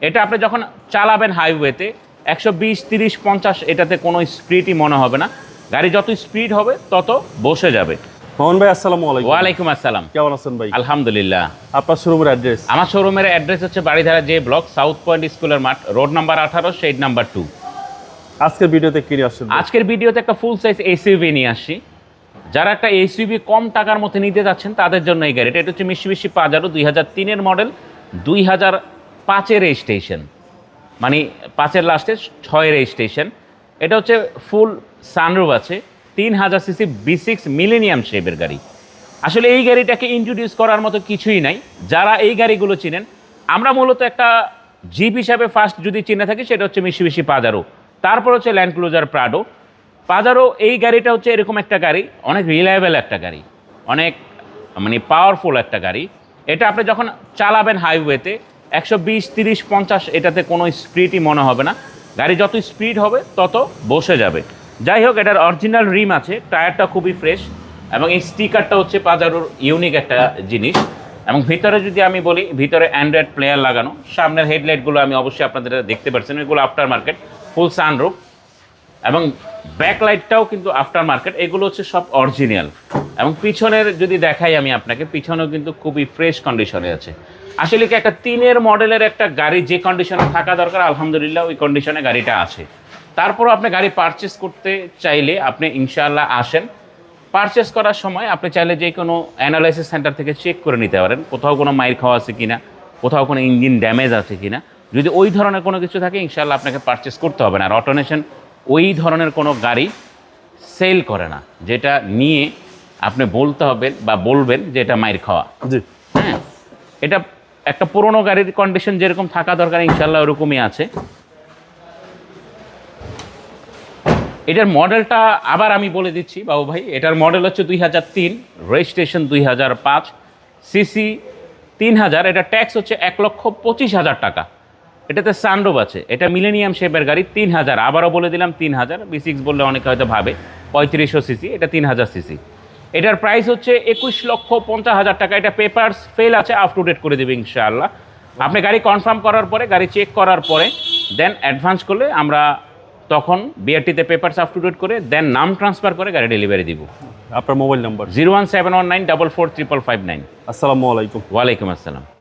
এটা আপনি যখন চালাবেন হাইওয়েতে একশো বিশ তিরিশ পঞ্চাশ এটাতে কোনো স্পিডই মনে হবে না। গাড়ি যত স্পিড হবে তত বসে যাবে। মোহন ভাই আসসালামু আলাইকুম। ওয়ালাইকুম আসসালাম। কেমন আছেন ভাই? আলহামদুলিল্লাহ। আপনার শোরুমের অ্যাড্রেস আমার শোরুমের অ্যাড্রেস হচ্ছে বাড়িধারা যে ব্লক সাউথ পয়েন্ট স্কুলের মাঠ রোড নাম্বার আঠারো শেড নাম্বার টু আজকের ভিডিওতে কিনে আসছেন আজকের ভিডিওতে একটা ফুল সাইজ এসইউভি নিয়ে আসছি। যারা একটা এসইউভি কম টাকার মধ্যে নিতে যাচ্ছেন তাদের জন্য এই গাড়িটা। এটা হচ্ছে মিশিমিশি পাজারো দুই হাজার তিনের মডেল দুই হাজার পাঁচের এই স্টেশন মানে পাঁচের লাস্টে ছয়ের এই স্টেশন এটা হচ্ছে ফুল সানরুফ আছে, তিন হাজার সিসি বি সিক্স মিলেনিয়াম শেপের গাড়ি। আসলে এই গাড়িটাকে ইন্ট্রোডিউস করার মতো কিছুই নাই। যারা এই গাড়িগুলো চিনেন, আমরা মূলত একটা জিপ হিসাবে ফার্স্ট যদি চিনে থাকি, সেটা হচ্ছে মিশিমিশি পাজারো তারপর হচ্ছে ল্যান্ড ক্লোজার প্রাডো পাজারো এই গাড়িটা হচ্ছে এরকম একটা গাড়ি, অনেক রিলায়েবল একটা গাড়ি। অনেক মানে পাওয়ারফুল একটা গাড়ি। এটা আপনি যখন চালাবেন হাইওয়েতে একশো বিশ, তিরিশ, পঞ্চাশ, এটাতে কোনো স্পিডই মনে হবে না। গাড়ি যত স্পিড হবে, তত বসে যাবে। যাই হোক, এটার অরিজিনাল রিম আছে, টায়ারটা খুবই ফ্রেশ, এবং এই স্টিকারটা হচ্ছে পাজারোর ইউনিক একটা জিনিস। এবং ভিতরে যদি আমি বলি, ভিতরে অ্যান্ড্রয়েড প্লেয়ার লাগানো, সামনের হেডলাইটগুলো আমি অবশ্যই আপনাদের দেখতে পাচ্ছেন এগুলো আফটার মার্কেট ফুল সানরুফ এবং ব্যাকলাইটটাও কিন্তু আফটার মার্কেট এগুলো হচ্ছে সব অরিজিনাল এবং পিছনের যদি দেখাই আমি আপনাকে, পিছনেও কিন্তু খুবই ফ্রেশ কন্ডিশনে আছে। আসলে কি একটা তিনের মডেলের একটা গাড়ি যে কন্ডিশনে থাকা দরকার আলহামদুলিল্লাহ ওই কন্ডিশনে গাড়িটা আছে। তারপরও আপনি গাড়ি পারচেস করতে চাইলে আপনি ইনশাআল্লাহ আসেন। পারচেস করার সময় আপনি চাইলে যে কোনো অ্যানালাইসিস সেন্টার থেকে চেক করে নিতে পারেন কোথাও কোনো মাইর খাওয়া আছে কিনা কোথাও কোনো ইঞ্জিন ড্যামেজ আছে কিনা। যদি ওই ধরনের কোনো কিছু থাকে ইনশাআল্লাহ আপনাকে পারচেস করতে হবে না। আর অটোনেশন ওই ধরনের কোনো গাড়ি সেল করে না যেটা নিয়ে আপনি বলতে হবেন বা বলবেন যে এটা মাইর খাওয়া। জি। হ্যাঁ এটা একটা পুরোনো গাড়ির কন্ডিশন যেরকম থাকা দরকার ইনশাল্লাহ ওরকমই আছে। এটার মডেলটা আবার আমি বলে দিচ্ছি, বাবু ভাই। এটার মডেল হচ্ছে দুই হাজার তিন রেজিস্ট্রেশন দুই হাজার পাঁচ সিসি তিন হাজার, এটা ট্যাক্স হচ্ছে এক লক্ষ পঁচিশ হাজার টাকা। এটাতে সানরোভ আছে, এটা মিলেনিয়াম শেপের গাড়ি, তিন হাজার। আবারও বলে দিলাম তিন হাজার। বি সিক্স বললে অনেকে হয়তো ভাবে, পঁয়ত্রিশশো সিসি এটা তিন হাজার সিসি এটার প্রাইস হচ্ছে একুশ লক্ষ পঞ্চাশ হাজার টাকা। এটা পেপারস ফেল আছে আপ টু ডেট করে দেবে ইনশাআল্লাহ। আপনি গাড়ি কনফার্ম করার পরে গাড়ি চেক করার পরে দেন অ্যাডভান্স করলে আমরা তখন বিআরটিতে পেপারস আপ টু ডেট করে দেন নাম ট্রান্সফার করে গাড়ি ডেলিভারি দিব। আপনার mobile number zero one seven one nine double four triple five nine আসসালামু আলাইকুম। ওয়ালাইকুম আসসালাম।